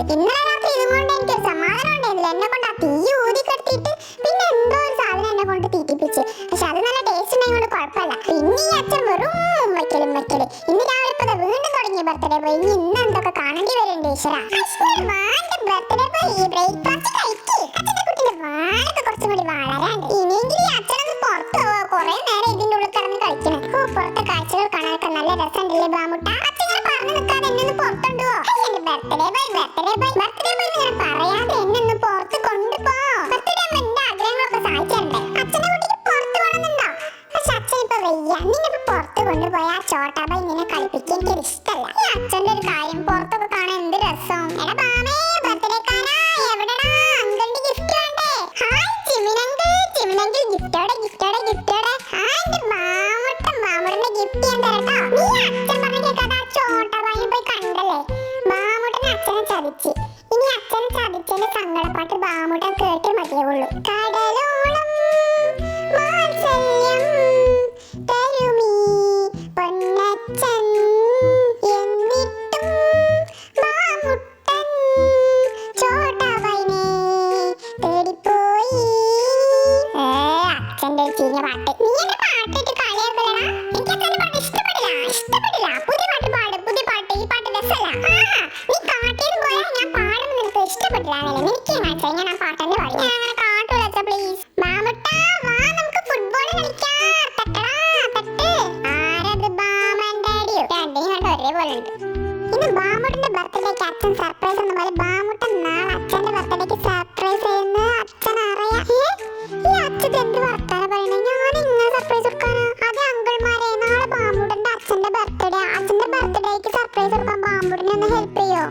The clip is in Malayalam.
ഇന്നലെ രാത്രി ഇതുകൊണ്ട് എനിക്ക് ഒരു സമാധാനം ഉണ്ടായിരുന്നില്ല. എന്നെ കൊണ്ട് ആ തീ ഊതിക്കെടുത്തിട്ട് പിന്നെ എന്തോ ഒരു സാധനം എന്നെ കൊണ്ട് തീറ്റിപ്പിച്ച്. പക്ഷെ അത് നല്ല ടേസ്റ്റ് ഉണ്ടായത് കുഴപ്പമില്ല. പിന്നെ ഈ അച്ഛൻ വെറും വയ്ക്കലും വയ്ക്കൽ. ഇന്ന് രാവിലെ ഇപ്പൊ വീണ്ടും തുടങ്ങിയ ബർത്ത്ഡേ പോയി. ഇനി ഇന്ന് എന്തൊക്കെ കാണേണ്ടി വരുന്നുണ്ട് ഈശ്വര? ബർത്ത്ഡേ പോയി. ബ്രേക്ക്ഫാസ്റ്റ് കഴിക്കേ. അച്ഛന്റെ കുട്ടിന്റെ വാഴൊക്കെ കുറച്ചും കൂടി ഇനിയെങ്കിലും ഈ അച്ഛനൊന്ന് പുറത്ത് പോവാ? നേരം ഇതിന്റെ ഉള്ളിൽ കിടന്ന് കഴിക്കണം പുറത്തെ കാഴ്ചകൾ കാണാനൊക്കെ നല്ല രസമുണ്ടല്ലേ ബാമുട്ട അച്ഛൻ പറഞ്ഞു നിൽക്കാതെ എന്നെ ഒന്ന് പുറത്തുണ്ടോ കൊണ്ടുപോയി ഇങ്ങനെ ചോട്ടാബായി കളിപ്പിക്കാൻ എനിക്ക് ഇഷ്ടമല്ല ഈ അച്ഛന്റെ ഒരു കാര്യം പുറത്തൊക്കെ കാണാൻ എന്ത് രസം എടാ ബാമേ ബർത്ത്ഡേക്കാരാ എവിടെടാ? അങ്കിളിന്റെ ഗിഫ്റ്റ് വേണ്ടേ? ഹായ് ചിമിനങ്കിൾ ചിമിനങ്കിൾ ഗിഫ്റ്റോടെ ഗിഫ്റ്റോടെ ഗിഫ്റ്റോടെ ഹായ് എന്റെ മാമുട്ടൻ മാമുട്ടന്റെ ഗിഫ്റ്റ് ഞാൻ നീ അച്ഛൻ പറഞ്ഞ കേൾക്കാതെ ആ ചോട്ടാബായിനെ പോയി കണ്ടല്ലേ? ബാമുട്ടനെ അച്ഛനെ ചതിച്ച്. ഇനി അച്ഛനെ ചതിച്ചതിന്റെ സങ്കടപ്പാട്ട് ഒരു ചീഞ്ഞ പാട്ട്. നീ എന്റെ പാട്ടിട്ട് കളിയാക്കലടാ എനിക്ക് അച്ഛന്റെ പാട്ട് ഇഷ്ടപ്പെടില്ല. ഇഷ്ടപ്പെടില്ല. പുതിയ പാട്ട് പാട്. പുതിയ പാട്ട്. ഈ പാട്ട് രസമല്ല നീ കാട്ടിയത് പോയാ ഞാൻ പാടുമ്പോൾ നിനക്ക് ഇഷ്ടപ്പെട്ടില്ല. എന്നല്ലേ എനിക്ക് മനസ്സിലായി ഞാൻ ആ പാട്ടെന്നെ പാടി. ഞാൻ അങ്ങനെ കാട്ടൂല പ്ലീസ് മാമുട്ട വാ നമുക്ക് ഫുട്ബോൾ കളിക്കാം. തട്ടടാ തട്ട്. ആരത് ബാമന്റെ അടിയോ? രണ്ടിനും കണ്ട് ഒരേപോലെ ഉണ്ട് ഇന്ന് ബാമുട്ടന്റെ ബർത്ത്ഡേക്ക് അച്ഛൻ സർപ്രൈസ് എന്ന പോലെ സർപ്രൈസ് കൊടുക്കാൻ ബാമുട്ടനെ ഒന്ന് ഹെൽപ്പ് ചെയ്യോ?